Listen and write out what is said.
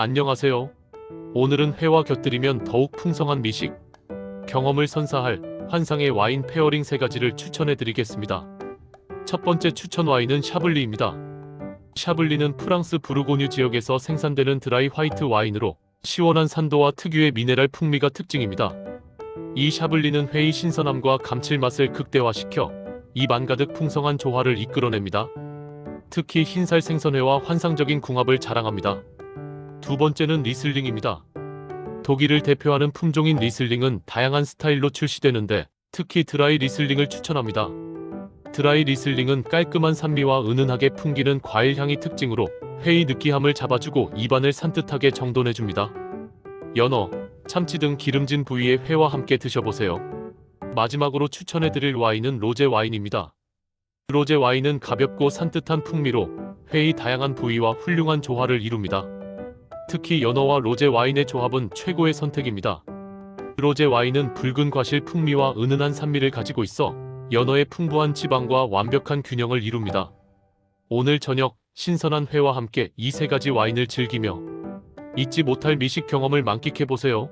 안녕하세요. 오늘은 회와 곁들이면 더욱 풍성한 미식, 경험을 선사할 환상의 와인 페어링 세 가지를 추천해 드리겠습니다. 첫 번째 추천 와인은 샤블리입니다. 샤블리는 프랑스 부르고뉴 지역에서 생산되는 드라이 화이트 와인으로 시원한 산도와 특유의 미네랄 풍미가 특징입니다. 이 샤블리는 회의 신선함과 감칠맛을 극대화시켜 입안 가득 풍성한 조화를 이끌어냅니다. 특히 흰살 생선회와 환상적인 궁합을 자랑합니다. 두 번째는 리슬링입니다. 독일을 대표하는 품종인 리슬링은 다양한 스타일로 출시되는데 특히 드라이 리슬링을 추천합니다. 드라이 리슬링은 깔끔한 산미와 은은하게 풍기는 과일 향이 특징으로 회의 느끼함을 잡아주고 입안을 산뜻하게 정돈해줍니다. 연어, 참치 등 기름진 부위의 회와 함께 드셔보세요. 마지막으로 추천해드릴 와인은 로제 와인입니다. 로제 와인은 가볍고 산뜻한 풍미로 회의 다양한 부위와 훌륭한 조화를 이룹니다. 특히 연어와 로제 와인의 조합은 최고의 선택입니다. 로제 와인은 붉은 과실 풍미와 은은한 산미를 가지고 있어 연어의 풍부한 지방과 완벽한 균형을 이룹니다. 오늘 저녁 신선한 회와 함께 이 세 가지 와인을 즐기며 잊지 못할 미식 경험을 만끽해 보세요.